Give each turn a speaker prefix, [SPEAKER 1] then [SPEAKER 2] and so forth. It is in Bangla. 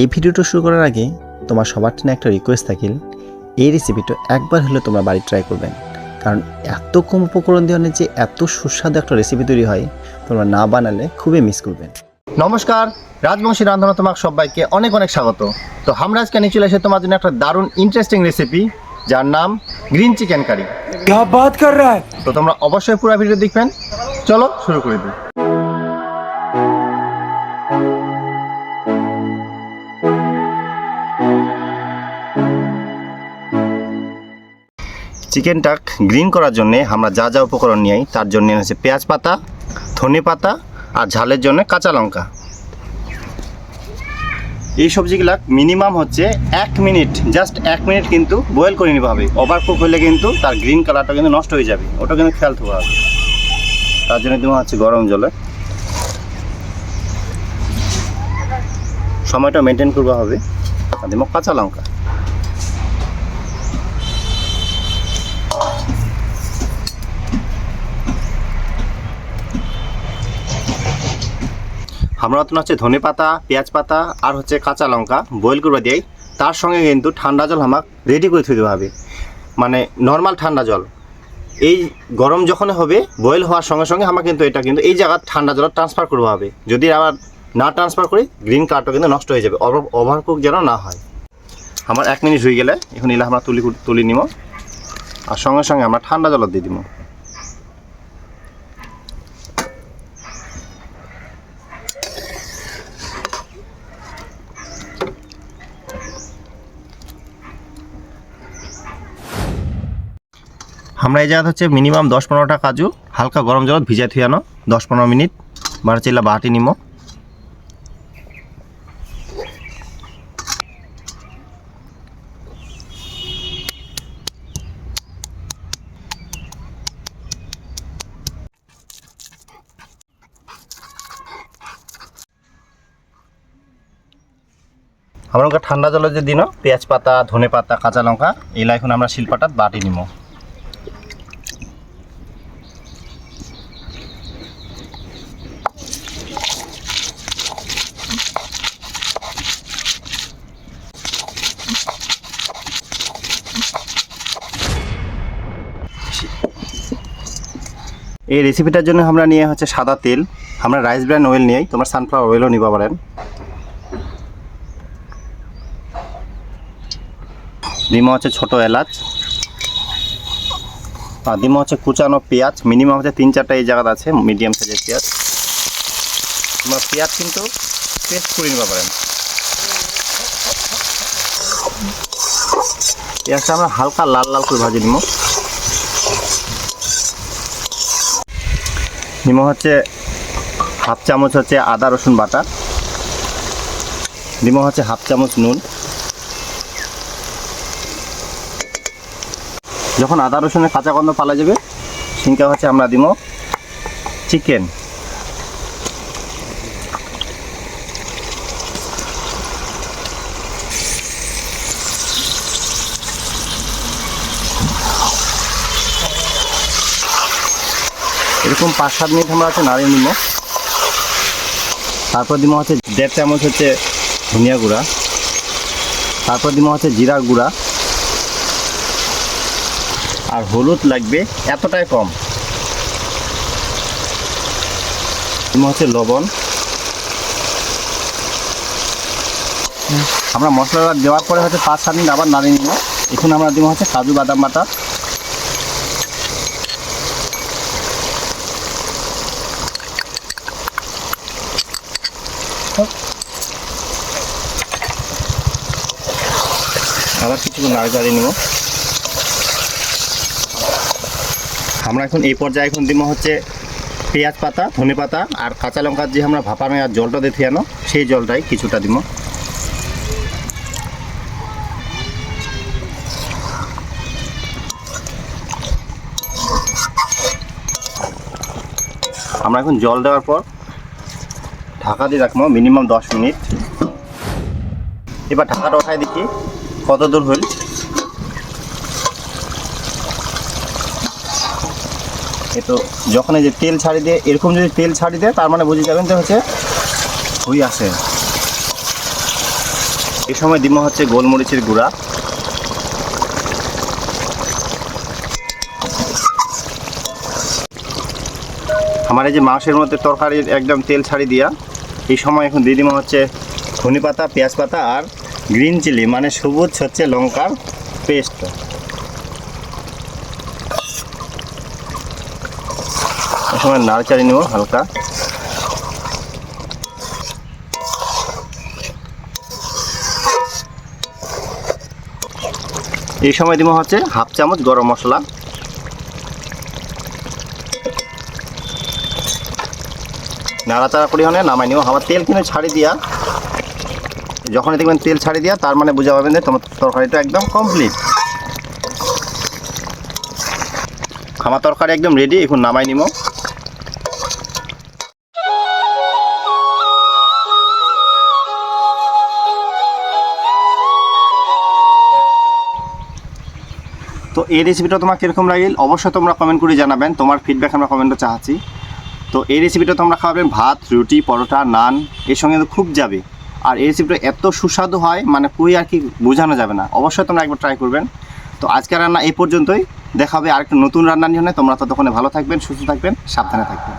[SPEAKER 1] এই ভিডিওটা শুরু করার আগে তোমার সবার জন্য একটা রিকোয়েস্ট থাকিল। এই রেসিপিটা একবার হলে তোমরা বাড়ি ট্রাই করবেন। কারণ এত কম উপকরণ দিয়ে যে এত সুস্বাদু একটা রেসিপি তৈরি হয় তোমরা না বানালে খুবই মিস করবেন। নমস্কার রাজবংশী রান্ধনা তোমার সবাইকে অনেক অনেক স্বাগত। তো আমরা আজকে নিয়ে চলে এসে তোমার জন্য একটা দারুণ ইন্টারেস্টিং রেসিপি যার নাম গ্রিন চিকেন কারি তো তোমরা অবশ্যই পুরো ভিডিও দেখবেন। চলো শুরু করে দিই। চিকেনটা গ্রিন করার জন্য আমরা যা যা উপকরণ নিয়ে তার জন্য হচ্ছে পেঁয়াজ পাতা, ধনে পাতা আর ঝালের জন্য কাঁচা লঙ্কা। এই সবজিগুলা মিনিমাম হচ্ছে এক মিনিট, জাস্ট এক মিনিট কিন্তু বয়েল করে নিতে হবে। ওভার কুক হলে কিন্তু তার গ্রিন কালারটা কিন্তু নষ্ট হয়ে যাবে, ওটা কিন্তু খেয়াল থাকতে হবে। তার জন্য দেওয়া হচ্ছে গরম জলে। সময়টা মেনটেন করতে হবে। কাঁচা লঙ্কা। আমরা তো হচ্ছে ধনে পাতা, পেঁয়াজ পাতা আর হচ্ছে কাঁচা লঙ্কা বয়েল করে দিই তার সঙ্গে কিন্তু ঠান্ডা জল আমাক রেডি করে দিতে হবে মানে নর্মাল ঠান্ডা জল। এই গরম যখন হবে বয়েল হওয়ার সঙ্গে সঙ্গে আমার কিন্তু এটা কিন্তু এই জায়গার ঠান্ডা জল ট্রান্সফার করতে হবে যদি আবার না ট্রান্সফার করি গ্রিন কালারটা কিন্তু নষ্ট হয়ে যাবে। ওভারকুক যেন না হয়। আমার এক মিনিট হয়ে গেলে, এখন এলে আমরা তুলি তুলি নিব আর সঙ্গে সঙ্গে আমরা ঠান্ডা জল দিয়ে দিব আমরা এই জায়গা হচ্ছে মিনিমাম দশ পনেরোটা কাজু, হালকা গরম জলত ভিজাই থুই আনো। দশ পনেরো মিনিট, বার চিল্লা বাটি নিম। আমরা ঠান্ডা জলে যে দিন, পেঁয়াজ পাতা, ধনে পাতা, কাঁচা লঙ্কা এগুলা এখন আমরা শিলপাটাত বাটি নিব এই রেসিপিটার জন্য আমরা নিয়ে হচ্ছে সাদা তেল। আমরা রাইস ব্র্যান্ড অয়েল নিয়ে তোমরা সানফ্লাওয়ার অয়েলও নিবা পারেন। ডিমা হচ্ছে ছোটো এলাচ। আর ডিমা হচ্ছে কুচানো পেঁয়াজ। মিনিমাম হচ্ছে তিন চারটা এই জায়গাতে আছে মিডিয়াম সাইজের পেঁয়াজ। তোমরা পেঁয়াজ কিন্তু পেস্ট করে নিতে পারেন। পেঁয়াজটা আমরা হালকা লাল লাল করে ভাজি নিব। নিম হচ্ছে হাফ চামচ হচ্ছে আদা, রসুন বাটা। নিম হচ্ছে হাফ চামচ নুন। যখন আদা, রসুনের কাঁচা গন্ধ পালা যাবে সিঙ্কা হচ্ছে আমরা দিব চিকেন। এরকম পাঁচ, সাত মিনিট আমরা হচ্ছে নাড়িয়ে নিব। তারপর দিব হচ্ছে দেড় চামচ হচ্ছে ধনিয়া গুঁড়া। তারপর দিব হচ্ছে জিরা গুঁড়া। আর হলুদ লাগবে এতটাই কম। দিব হচ্ছে লবণ। আমরা মশলাটা দেওয়ার পরে হচ্ছে পাঁচ, সাত মিনিট আবার নাড়িয়ে নিব। এখন আমরা দিব হচ্ছে কাজু বাদাম বাটা। আবার কিছু নাড়ি নিব। আমরা এখন এই পর্যায়ে এখন দিব হচ্ছে পেঁয়াজ পাতা, ধনে পাতা আর কাঁচা লঙ্কার যে আমরা ভাপানো আর জলটা দিয়ে আনো সেই জলটাই কিছুটা দিব। আমরা এখন জল দেওয়ার পর ঢাকা দিয়ে রাখব মিনিমাম দশ মিনিট। এবার ঢাকাটা ওঠাই দেখি, কত দূর হইল। এ তো যখন এই যে তেল ছাড়ি দিয়ে, এরকম যদি তেল ছাড়ি দেয়, তার মানে বুঝে যাবেন যে হচ্ছে হই আসে এই সময় দিব হচ্ছে গোলমরিচের গুঁড়া। আমার এই যে মাংসের মধ্যে তরকারির একদম তেল ছাড়ি দিয়া এই সময় এখন দিয়ে দিব হচ্ছে ধনে পাতা পেঁয়াজ পাতা আর গ্রিন চিলি মানে সবুজ হচ্ছে লঙ্কার পেস্ট সময় নাড়চাড়ি নেব হালকা। এই সময় দিব হচ্ছে হাফ চামচ গরম মশলা। নাড়াচাড়া করি হলে নামাই নিব। আবার তেল কিনে ছাড়ি দিয়া, যখনই দেখবেন তেল ছাড়ি দিয়া, তার মানে বুঝা পাবেন যে তোমার তরকারিটা একদম কমপ্লিট আমার তরকারি একদম রেডি এখন নামাই নিব। তো এই রেসিপিটা তোমার কীরকম লাগিল? অবশ্যই তোমরা কমেন্ট করে জানাবেন। তোমার ফিডব্যাক আমরা কমেন্টে চাচ্ছি। তো এই রেসিপিটা তোমরা খাবেন ভাত, রুটি, পরোটা, নান, এর সঙ্গে তো খুব যাবে। আর এই রেসিপিটা এত সুস্বাদু হয় মানে কই আর কি বোঝানো যাবে না। অবশ্যই তোমরা একবার ট্রাই করবেন। তো আজকের রান্না এই পর্যন্তই। দেখাবে আরেকটা নতুন রান্না নিয়ে তোমরা ততক্ষণে ভালো থাকবেন, সুস্থ থাকবেন, সাবধানে থাকবেন।